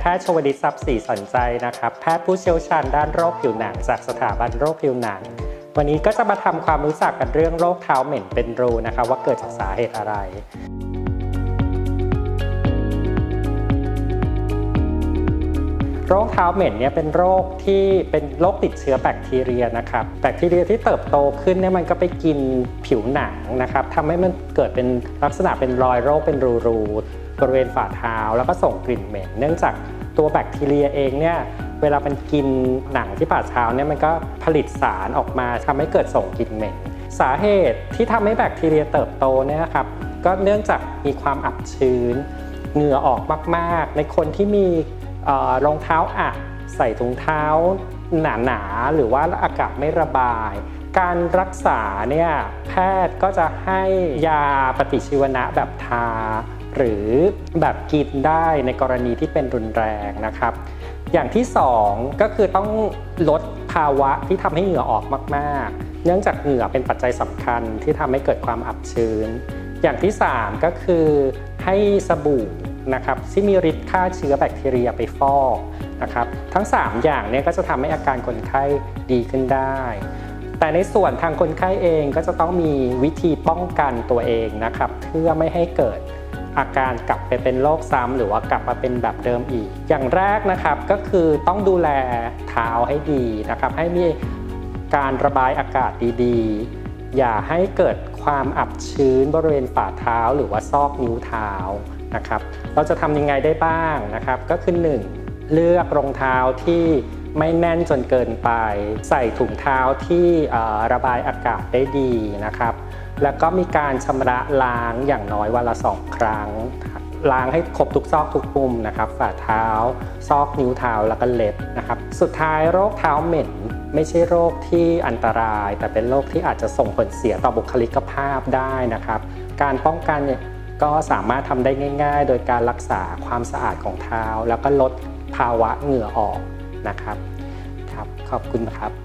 แพทย์โชวดิตทรัพย์ศรีสนใจนะครับ แพทย์ผู้เชี่ยวชาญด้านโรคผิวหนัง จากสถาบันโรคผิวหนัง วันนี้ก็จะมาทำความรู้จักกันเรื่องโรคเท้าเหม็นเป็นรูนะครับว่าเกิดจากสาเหตุอะไร โรคเท้าเหม็นเนี่ยเป็นโรคที่เป็นโรคติดเชื้อแบคทีเรียนะครับแบคทีเรียที่เติบโตขึ้นเนี่ยมันก็ไปกินผิวหนังนะครับทำให้มันเกิดเป็นลักษณะเป็นรอยโรคเป็นรูๆบริเวณฝ่าเท้า แล้วก็ส่งกลิ่นเหม็น เนื่องจากตัวแบคทีเรียเองเนี่ยเวลามันกินหนังที่ฝ่าเท้าเนี่ยมันก็ผลิตสารออกมาทำให้เกิดส่งกลิ่นเหม็น สาเหตุที่ทำให้แบคทีเรียเติบโตเนี่ยครับก็เนื่องจากมีความอับชื้นเหงื่อออกมาก ๆ ในคนที่มี รองเท้าอับใส่ถุงเท้าหนาๆหรือว่าอากาศไม่ระบาย การรักษาเนี่ยแพทย์ก็จะให้ยาปฏิชีวนะแบบทา หรือแบบกินได้ในกรณีที่เป็นรุนแรงนะครับ อย่างที่สองก็คือต้องลดภาวะที่ทำให้เหงื่อออกมากๆ เนื่องจากเหงื่อเป็นปัจจัยสำคัญที่ทำให้เกิดความอับชื้น อย่างที่3ก็คือให้สบู่ นะครับที่มีฤทธิ์ฆ่าเชื้อแบคทีเรียไปฟอกนะครับทั้ง 3 อย่างเนี่ยก็จะทำให้อาการคนไข้ดีขึ้นได้ แต่ในส่วนทางคนไข้เองก็จะต้องมีวิธีป้องกันตัวเองนะครับเพื่อไม่ให้เกิดอาการกลับไปเป็นโรคซ้ำหรือว่ากลับมาเป็นแบบเดิมอีก อย่างแรกนะครับก็คือต้องดูแลเท้าให้ดีนะครับ ให้มีการระบายอากาศดีๆ อย่าให้เกิดความอับชื้นบริเวณฝ่าเท้าหรือว่าซอกนิ้วเท้า นะครับ เราจะทำยังไงได้บ้างนะครับ ก็คือ 1. เลือกรองเท้าที่ไม่แน่นจนเกินไป ใส่ถุงเท้าที่ระบายอากาศได้ดีนะครับ แล้วก็มีการชำระล้างอย่างน้อยวันละสองครั้ง ล้างให้ครบทุกซอกทุกมุมนะครับ ฝ่าเท้า ซอกนิ้วเท้าแล้วก็เล็บนะครับ สุดท้ายโรคเท้าเหม็นไม่ใช่โรคที่อันตราย แต่เป็นโรคที่อาจจะส่งผลเสียต่อบุคลิกภาพได้นะครับ การป้องกันเนี่ย ก็สามารถทำได้ง่าย ๆ โดยการรักษาความสะอาดของเท้า แล้วก็ลดภาวะเหงื่อออกนะครับครับ ขอบคุณครับ